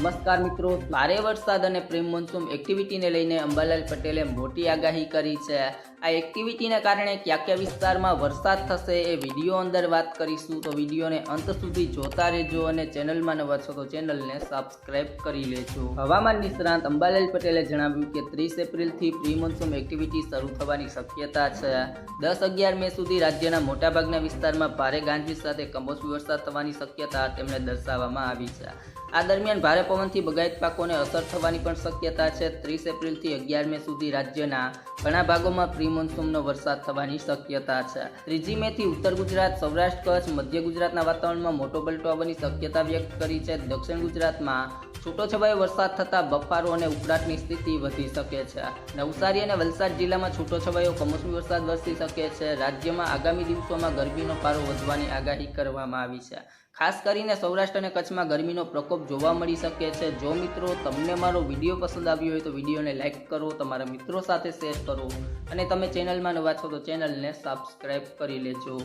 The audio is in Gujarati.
નમસ્કાર મિત્રો. ભારે વરસાદ અને પ્રેમ મોન્સૂન એક્ટિવિટીને લઈને અંબાલાલ પટેલે મોટી આગાહી કરી છે. આ એક્ટિવિટીને કારણે કયા કયા વિસ્તારમાં વરસાદ થશે એ વીડિયો અંદર વાત કરીશું. તો વિડીયોને અંત સુધી જોતા રહેજો અને ચેનલમાં નવા તો ચેનલને સબસ્ક્રાઇબ કરી લેજો. હવામાન નિષ્ણાંત અંબાલાલ પટેલે જણાવ્યું કે ત્રીસ એપ્રિલથી પ્રી મોન્સૂન એક્ટિવિટી શરૂ થવાની શક્યતા છે. દસ અગિયાર મે સુધી રાજ્યના મોટાભાગના વિસ્તારમાં ભારે ગાંજવીજ સાથે કમોસમી વરસાદ થવાની શક્યતા તેમણે દર્શાવવામાં આવી છે. આ દરમિયાન ભારે પવનથી બગાયત પાકોને અસર થવાની પણ શક્યતા છે. ત્રીસ એપ્રિલથી અગિયાર મે સુધી રાજ્યના ઘણા ભાગોમાં પ્રી મોન્સૂનનો વરસાદ થવાની શક્યતા છે. ત્રીજી મે થી ઉત્તર ગુજરાત, સૌરાષ્ટ્ર કચ્છ, મધ્ય ગુજરાતના વાતાવરણમાં મોટો પલટો આવવાની શક્યતા વ્યક્ત કરી છે. દક્ષિણ ગુજરાતમાં છૂટોછવાયો વરસાદ થતાં બફારો અને ઉકળાટની સ્થિતિ વધી શકે છે. નવસારી અને વલસાડ જિલ્લામાં છૂટોછવાયો કમોસમી વરસાદ વરસી શકે છે. રાજ્યમાં આગામી દિવસોમાં ગરમીનો પારો વધવાની આગાહી કરવામાં આવી છે. ખાસ કરીને સૌરાષ્ટ્ર અને કચ્છમાં ગરમીનો પ્રકોપ જોવા મળી શકે છે. જો મિત્રો તમને મારો વીડિયો પસંદ આવ્યો હોય તો વિડીયોને લાઇક કરો, તમારા મિત્રો સાથે શેર કરો અને તમે ચેનલમાં નવા છો તો ચેનલને સબસ્ક્રાઈબ કરી લેજો.